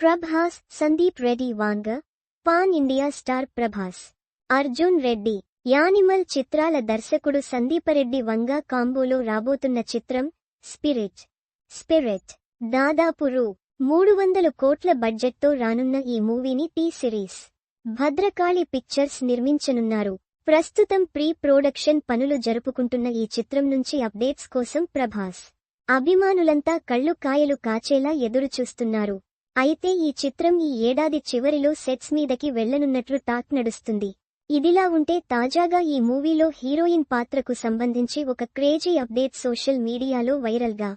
Prabhas Sandeep Reddy Vanga pan India star Prabhas Arjun Reddy animal చిత్రాల దర్శకుడు సందీపరెడ్డి వంగ కాంబోలో రాబోతున్న చిత్రం స్పిరిట్ స్పిరిట్ దాదాపు రూ. మూడు వందల కోట్ల బడ్జెట్తో రానున్న ఈ మూవీని టీ సిరీస్ భద్రకాళి పిక్చర్స్ నిర్మించనున్నారు. ప్రస్తుతం ప్రీ ప్రొడక్షన్ పనులు జరుపుకుంటున్న ఈ చిత్రం నుంచి అప్డేట్స్ కోసం ప్రభాస్ అభిమానులంతా కళ్ళు కాయలు కాచేలా ఎదురుచూస్తున్నారు. అయితే ఈ చిత్రం ఈ ఏడాది చివరిలో సెట్స్ మీదకి వెళ్ళనున్నట్లు టాక్ నడుస్తుంది. ఇదిలా ఉంటే తాజాగా ఈ మూవీలో హీరోయిన్ పాత్రకు సంబంధించి ఒక క్రేజీ అప్డేట్ సోషల్ మీడియాలో వైరల్గా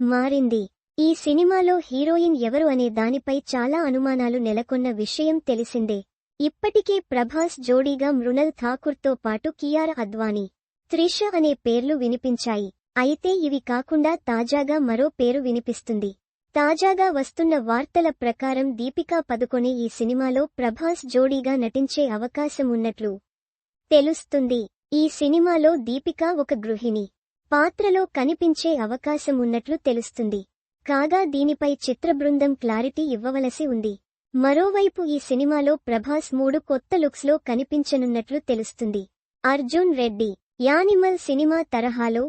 మారింది. ఈ సినిమాలో హీరోయిన్ ఎవరు అనే దానిపై చాలా అనుమానాలు నెలకొన్న విషయం తెలిసిందే. ఇప్పటికే ప్రభాస్ జోడీగా మృణల్ ఠాకూర్తో పాటు కియార్ అద్వానీ త్రిష అనే పేర్లు వినిపించాయి. అయితే ఇవి కాకుండా తాజాగా మరో పేరు వినిపిస్తుంది. తాజాగా వస్తున్న వార్తల ప్రకారం దీపికా పదుకొనే ఈ సినిమాలో ప్రభాస్ జోడీగా నటించే అవకాశం ఉన్నట్లు తెలుస్తుంది. ఈ సినిమాలో దీపిక ఒక గృహిణి. పాత్రలో కనిపించే అవకాశం ఉన్నట్లు తెలుస్తుంది. కాగా దీనిపై చిత్ర బృందం క్లారిటీ ఇవ్వవలసి ఉంది. మరోవైపు ఈ సినిమాలో ప్రభాస్ మూడు కొత్త లుక్స్లో కనిపించనున్నట్లు తెలుస్తుంది. అర్జున్ రెడ్డి యానిమల్ సినిమా తరహాలో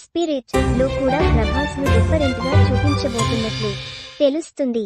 స్పిరిట్లో కూడా ప్రభాస్ను డిఫరెంట్గా చూపించబోతున్నట్లు తెలుస్తుంది.